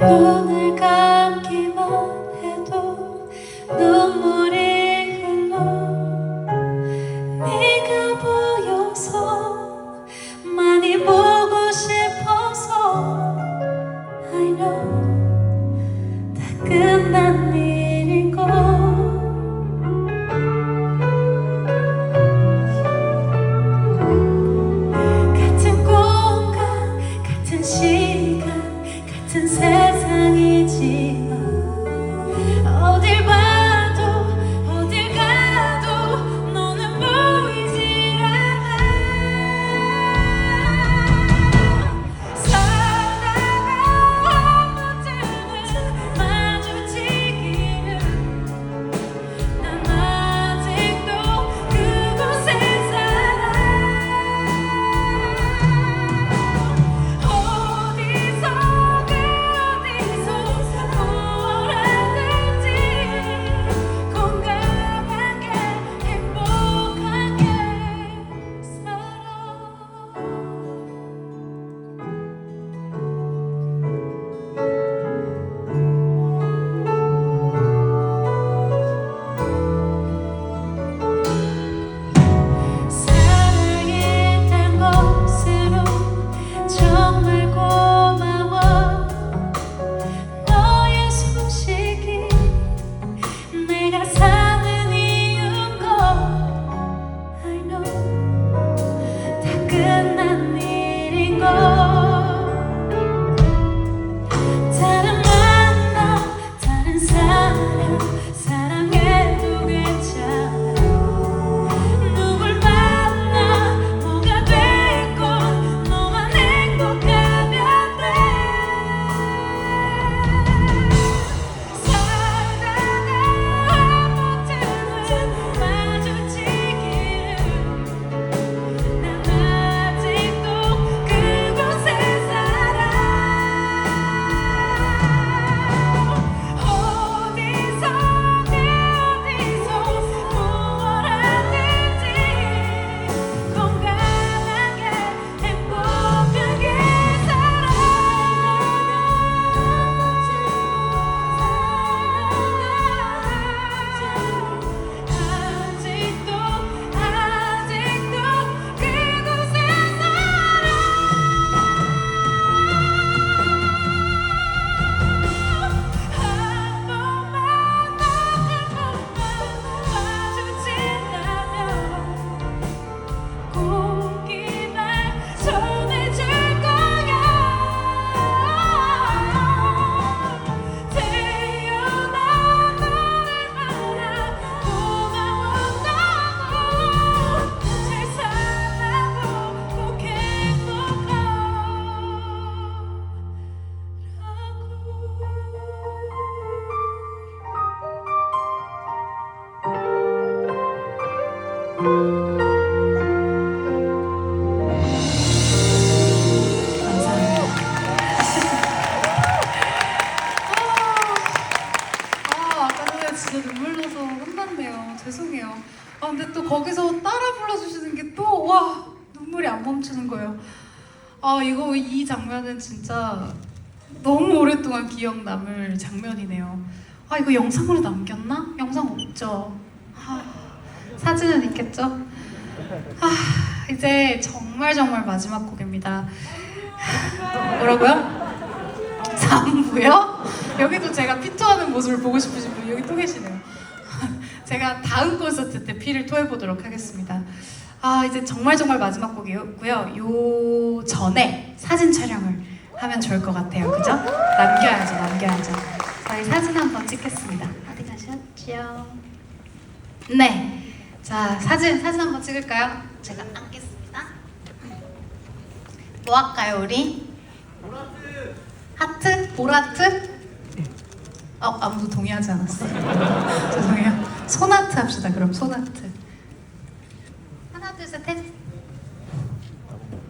눈을 감기만 해도 눈물이 흘러. 네가 아, 아까 노래 진짜 눈물 나서 혼났네요. 죄송해요. 아, 근데 또 거기서 따라 불러주시는 게 또, 와, 눈물이 안 멈추는 거예요. 아, 이거, 이 장면은 진짜 너무 오랫동안 기억 남을 장면이네요. 아, 이거 영상으로 남겼나? 영상 없죠? 아, 사진은 있겠죠? 아, 이제 정말 정말 마지막 곡입니다. 뭐라고요? 3부요? 여기도 제가 피토하는 모습을 보고 싶으신 분 여기 또 계시네요. 제가 다음 콘서트 때 피를 토해보도록 하겠습니다. 아 이제 정말 정말 마지막 곡이었고요. 요 전에 사진 촬영을 하면 좋을 것 같아요. 그죠? 남겨야죠, 남겨야죠. 저희 사진 한번 찍겠습니다. 어디 가셨죠? 네. 자 사진 사진 한번 찍을까요? 제가 앉겠습니다. 뭐 할까요, 우리? 하트? 보라트? 어, 아무도 동의하지 않았어요. 죄송해요. 소나트 합시다, 그럼 소나트.